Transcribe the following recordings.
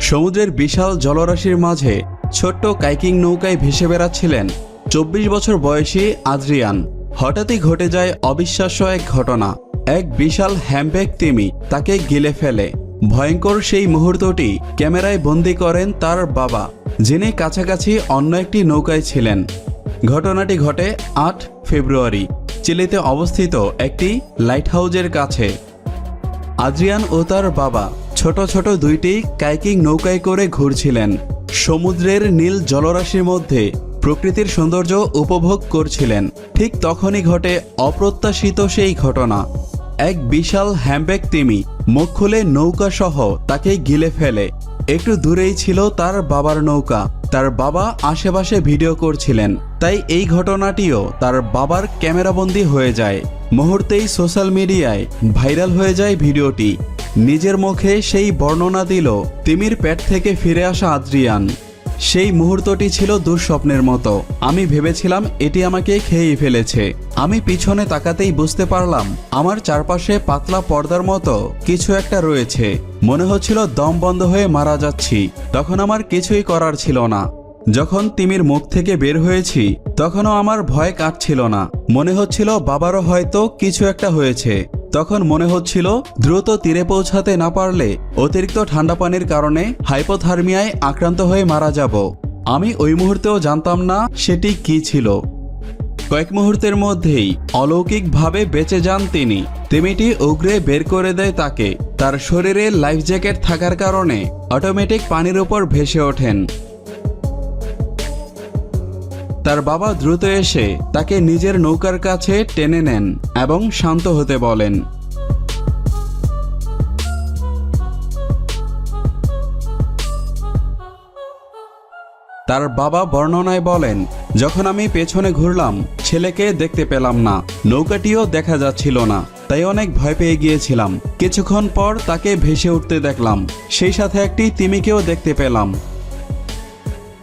সমুদ্রের বিশাল জলরাশির মাঝে ছোট্ট কাইকিং নৌকায় ভেসে বেড়াচ্ছিলেন চব্বিশ বছর বয়সী আদ্রিয়ান। হঠাৎই ঘটে যায় অবিশ্বাস্য এক ঘটনা। এক বিশাল হ্যাম্পেক তিমি তাকে গিলে ফেলে। ভয়ঙ্কর সেই মুহূর্তটি ক্যামেরায় বন্দি করেন তার বাবা, যিনি কাছাকাছি অন্য একটি নৌকায় ছিলেন। ঘটনাটি ঘটে আট ফেব্রুয়ারি, চিলিতে অবস্থিত একটি লাইট হাউজের কাছে। আদ্রিয়ান ও তার বাবা ছোট ছোট দুইটি কাইকিং নৌকায় করে ঘুরছিলেন। সমুদ্রের নীল জলরাশির মধ্যে প্রকৃতির সৌন্দর্য উপভোগ করছিলেন। ঠিক তখনই ঘটে অপ্রত্যাশিত সেই ঘটনা। এক বিশাল হ্যাম্পেক তিমি মুখ খুলে নৌকা সহ তাকে গিলে ফেলে। একটু দূরেই ছিল তার বাবার নৌকা। তার বাবা আশেপাশে ভিডিও করছিলেন। তাই এই ঘটনাটিও তার বাবার ক্যামেরাবন্দি হয়ে যায়। মুহূর্তেই সোশ্যাল মিডিয়ায় ভাইরাল হয়ে যায় ভিডিওটি। নিজের মুখে সেই বর্ণনা দিল তিমির পেট থেকে ফিরে আসা আদ্রিয়ান। সেই মুহূর্তটি ছিল দুঃস্বপ্নের মতো। আমি ভেবেছিলাম এটি আমাকে খেয়েই ফেলেছে। আমি পিছনে তাকাতেই বুঝতে পারলাম, আমার চারপাশে পাতলা পর্দার মতো কিছু একটা রয়েছে। মনে হচ্ছিল দম বন্ধ হয়ে মারা যাচ্ছি, তখন আমার কিছুই করার ছিল না। যখন তিমির মুখ থেকে বের হয়েছি, তখনও আমার ভয় কাটছিল না। মনে হচ্ছিল বাবারও হয়তো কিছু একটা হয়েছে। তখন মনে হচ্ছিল দ্রুত তীরে পৌঁছাতে না পারলে অতিরিক্ত ঠান্ডা পানির কারণে হাইপোথার্মিয়ায় আক্রান্ত হয়ে মারা যাব। আমি ওই মুহূর্তেও জানতাম না সেটি কি ছিল। কয়েক মুহূর্তের মধ্যেই অলৌকিকভাবে বেঁচে যান তিনি। তিমিটি উগরে বের করে দেয় তাকে। তার শরীরে লাইফ জ্যাকেট থাকার কারণে অটোমেটিক পানির উপর ভেসে ওঠেন। তার বাবা দ্রুত এসে তাকে নিজের নৌকার কাছে টেনে নেন এবং শান্ত হতে বলেন। তার বাবা বর্ণনায় বলেন, যখন আমি পেছনে ঘুরলাম, ছেলেকে দেখতে পেলাম না। নৌকাটিও দেখা যাচ্ছিল না, তাই অনেক ভয় পেয়ে গিয়েছিলাম। কিছুক্ষণ পর তাকে ভেসে উঠতে দেখলাম। সেই সাথে একটি তিমিকেও দেখতে পেলাম।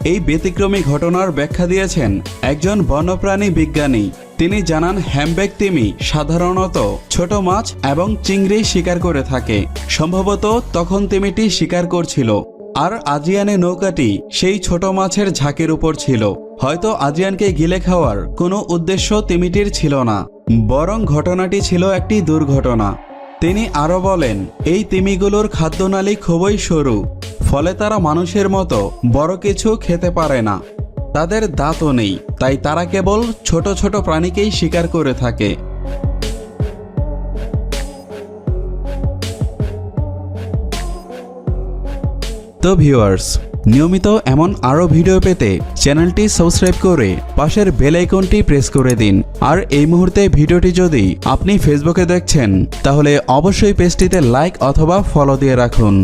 এই ব্যতিক্রমী ঘটনার ব্যাখ্যা দিয়েছেন একজন বন্যপ্রাণী বিজ্ঞানী। তিনি জানান হ্যামবেক তিমি সাধারণত ছোট মাছ এবং চিংড়ি শিকার করে থাকে। সম্ভবত তখন তিমিটি শিকার করছিল। আর আজিয়ানে নৌকাটি সেই ছোট মাছের ঝাঁকের উপর ছিল। হয়তো আজিয়ানকে গিলে খাওয়ার কোনো উদ্দেশ্য তিমিটির ছিল না। বরং ঘটনাটি ছিল একটি দুর্ঘটনা। তিনি আরও বলেন, এই তিমিগুলোর খাদ্যনালী খুবই সরু। ফলে তারা মানুষের মতো বড় কিছু খেতে পারে না। তাদের দাঁতও নেই, তাই তারা কেবল ছোট ছোট প্রাণীকেই শিকার করে থাকে। তো ভিউয়ার্স, নিয়মিত এমন আরও ভিডিও পেতে চ্যানেলটি সাবস্ক্রাইব করে পাশের বেল আইকনটি প্রেস করে দিন। আর এই মুহূর্তে ভিডিওটি যদি আপনি ফেসবুকে দেখছেন, তাহলে অবশ্যই পেজটিতে লাইক অথবা ফলো দিয়ে রাখুন।